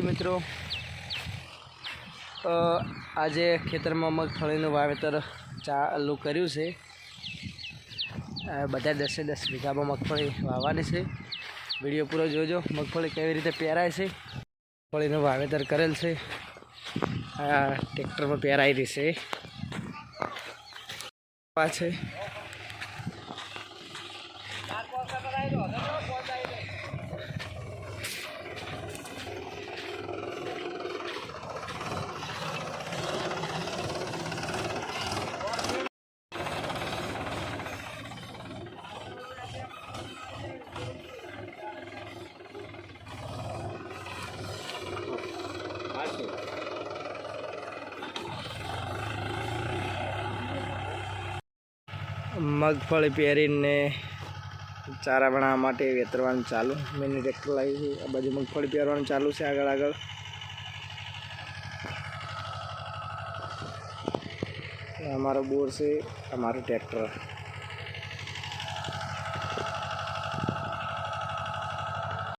મિત્રો આજે ખેતરમાં મગફળીનું વાવેતર ચાલુ કર્યું છે. બધા દસે દસ વીઘામાં મગફળી વાવવાની છે. વીડિયો પૂરો જોજો, મગફળી કેવી રીતે પહેરાય છે. મગફળીનું વાવેતર કરેલ છે. આ ટ્રેક્ટરમાં પહેરાઈ રહી છે. છે. મગફળી પહેરીને ચારા બનાવવા માટે વેતરવાનું ચાલુ. મેં ટ્રેક્ટર લાવી છે. આ બાજુ મગફળી પહેરવાનું ચાલુ છે આગળ આગળ. અમારો બોર છે. અમારું ટ્રેક્ટર